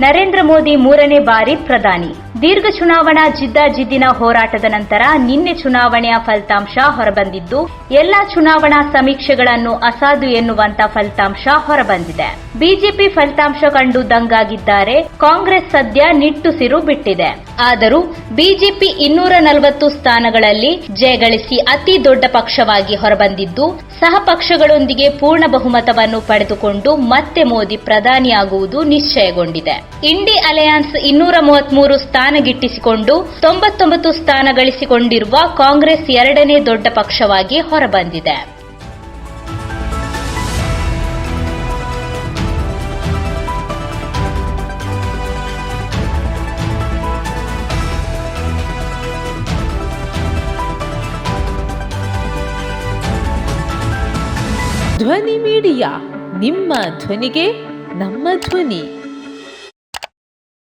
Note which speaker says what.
Speaker 1: ನರೇಂದ್ರ ಮೋದಿ ಮೂರನೇ ಬಾರಿ ಪ್ರಧಾನಿ. ದೀರ್ಘ ಚುನಾವಣಾ ಜಿದ್ದಾಜಿದ್ದಿನ ಹೋರಾಟದ ನಂತರ ನಿನ್ನೆ ಚುನಾವಣೆಯ ಫಲಿತಾಂಶ ಹೊರಬಂದಿದ್ದು, ಎಲ್ಲಾ ಚುನಾವಣಾ ಸಮೀಕ್ಷೆಗಳನ್ನು ಅಸಾಧು ಎನ್ನುವಂತ ಫಲಿತಾಂಶ ಹೊರಬಂದಿದೆ. ಬಿಜೆಪಿ ಫಲಿತಾಂಶ ಕಂಡು ದಂಗಾಗಿದ್ದಾರೆ, ಕಾಂಗ್ರೆಸ್ ಸದ್ಯ ನಿಟ್ಟುಸಿರು ಬಿಟ್ಟಿದೆ. ಆದರೂ ಬಿಜೆಪಿ ಇನ್ನೂರ ನಲವತ್ತು ಸ್ಥಾನಗಳಲ್ಲಿ ಜಯಗಳಿಸಿ ಅತಿ ದೊಡ್ಡ ಪಕ್ಷವಾಗಿ ಹೊರಬಂದಿದ್ದು, ಸಹ ಪಕ್ಷಗಳೊಂದಿಗೆ ಪೂರ್ಣ ಬಹುಮತವನ್ನು ಪಡೆದುಕೊಂಡು ಮತ್ತೆ ಮೋದಿ ಪ್ರಧಾನಿಯಾಗುವುದು ನಿಶ್ಚಯಗೊಂಡಿದೆ. ಇಂಡಿ ಅಲಯನ್ಸ್ ಇನ್ನೂರ ಮೂವತ್ಮೂರು ಸ್ಥಾನ ಗಿಟ್ಟಿಸಿಕೊಂಡು ತೊಂಬತ್ತೊಂಬತ್ತು ಸ್ಥಾನ ಗಳಿಸಿಕೊಂಡಿರುವ ಕಾಂಗ್ರೆಸ್ ಎರಡನೇ ದೊಡ್ಡ ಪಕ್ಷವಾಗಿ ಹೊರಬಂದಿದೆ.
Speaker 2: ಧ್ವನಿ ಮೀಡಿಯಾ, ನಿಮ್ಮ ಧ್ವನಿಗೆ ನಮ್ಮ ಧ್ವನಿ.